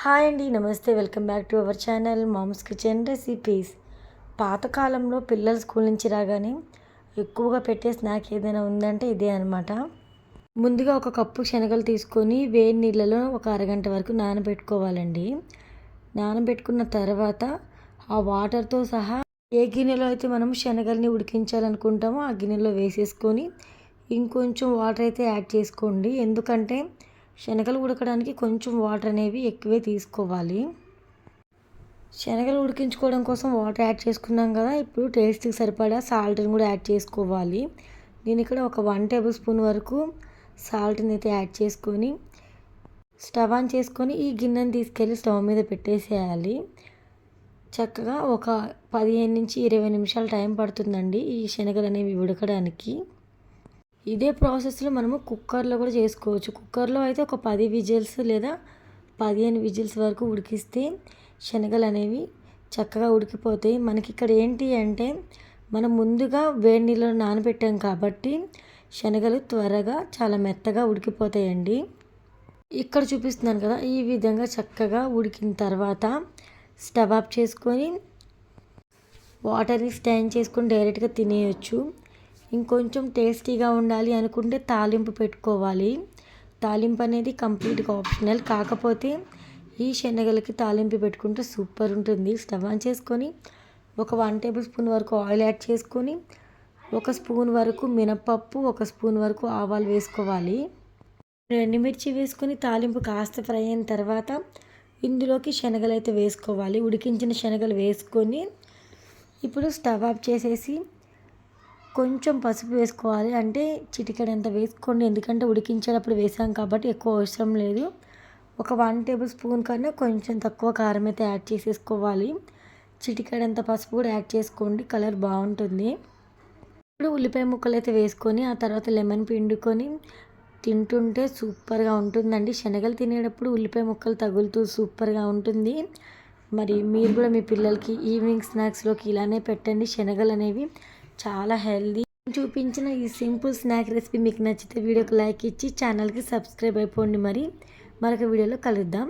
Hi అండి నమస్తే. Welcome back to our channel mom's kitchen recipes. పాతకాలంలో పిల్లలు స్కూల్ నుంచి రాగానే ఎక్కువగా పెట్టే స్నాక్ ఏదైనా ఉందంటే ఇదే అనమాట ముందుగా ఒక కప్పు శనగలు తీసుకొని వేడి నీళ్ళలో ఒక అరగంట వరకు నానబెట్టుకోవాలండి. నానబెట్టుకున్న తర్వాత ఆ వాటర్తో సహా ఏ గిన్నెలో అయితే మనం శనగల్ని ఉడికించాలనుకుంటామో ఆ గిన్నెలో వేసేసుకొని ఇంకొంచెం వాటర్ అయితే యాడ్ చేసుకోండి. ఎందుకంటే శనగలు ఉడకడానికి కొంచెం వాటర్ అనేవి ఎక్కువే తీసుకోవాలి. శనగలు ఉడికించుకోవడం కోసం వాటర్ యాడ్ చేసుకున్నాం కదా ఇప్పుడు టేస్ట్కి సరిపడా సాల్ట్ని కూడా యాడ్ చేసుకోవాలి. నేను ఇక్కడ ఒక వన్ టేబుల్ స్పూన్ వరకు సాల్ట్ని అయితే యాడ్ చేసుకొని స్టవ్ ఆన్ చేసుకొని ఈ గిన్నెని తీసుకెళ్ళి స్టవ్ మీద పెట్టేసేయాలి. చక్కగా ఒక పదిహేను నుంచి ఇరవై నిమిషాలు టైం పడుతుందండి ఈ శనగలు అనేవి ఉడకడానికి. ఇదే ప్రాసెస్లో మనము కుక్కర్లో కూడా చేసుకోవచ్చు. కుక్కర్లో అయితే ఒక పది విజిల్స్ లేదా పదిహేను విజిల్స్ వరకు ఉడికిస్తే శనగలు అనేవి చక్కగా ఉడికిపోతాయి. మనకి ఇక్కడ ఏంటి అంటే మనం ముందుగా వేడి నీళ్ళలో నానబెట్టాం కాబట్టి శనగలు త్వరగా చాలా మెత్తగా ఉడికిపోతాయండి. ఇక్కడ చూపిస్తున్నాను కదా ఈ విధంగా చక్కగా ఉడికిన తర్వాత స్టవ్ ఆఫ్ చేసుకొని వాటర్ని స్టాండ్ చేసుకొని డైరెక్ట్గా తినేయచ్చు. ఇంకొంచెం టేస్టీగా ఉండాలి అనుకుంటే తాలింపు పెట్టుకోవాలి. తాలింపు అనేది కంప్లీట్గా ఆప్షనల్. కాకపోతే ఈ శనగలకి తాలింపు పెట్టుకుంటే సూపర్ ఉంటుంది. స్టవ్ ఆన్ చేసుకొని ఒక వన్ టేబుల్ స్పూన్ వరకు ఆయిల్ యాడ్ చేసుకొని ఒక స్పూన్ వరకు మినపప్పు ఒక స్పూన్ వరకు ఆవాలు వేసుకోవాలి. ఎండుమిర్చి వేసుకొని తాలింపు కాస్త ఫ్రై అయిన తర్వాత ఇందులోకి శనగలు అయితే వేసుకోవాలి. ఉడికించిన శనగలు వేసుకొని ఇప్పుడు స్టవ్ ఆఫ్ చేసేసి కొంచెం పసుపు వేసుకోవాలి. అంటే చిటికెడంత వేసుకోండి. ఎందుకంటే ఉడికించేటప్పుడు వేసాం కాబట్టి ఎక్కువ అవసరం లేదు. ఒక వన్ టేబుల్ స్పూన్ కన్నా కొంచెం తక్కువ కారం అయితే యాడ్ చేసేసుకోవాలి. చిటికెడంత పసుపు కూడా యాడ్ చేసుకోండి. కలర్ బాగుంటుంది. ఇప్పుడు ఉల్లిపాయ ముక్కలు అయితే వేసుకొని ఆ తర్వాత లెమన్ పిండుకొని తింటుంటే సూపర్గా ఉంటుందండి. శనగలు తినేటప్పుడు ఉల్లిపాయ ముక్కలు తగులుతూ సూపర్గా ఉంటుంది. మరి మీరు కూడా మీ పిల్లలకి ఈవినింగ్ స్నాక్స్లోకి ఇలానే పెట్టండి. శనగలు అనేవి చాలా హెల్దీ. చూపించిన ఈ సింపుల్ స్నాక్ రెసిపీ మీకు నచ్చితే వీడియోకి లైక్ ఇచ్చి ఛానల్కి సబ్స్క్రైబ్ అయిపోండి మరి. మరొక వీడియోలో కలుద్దాం.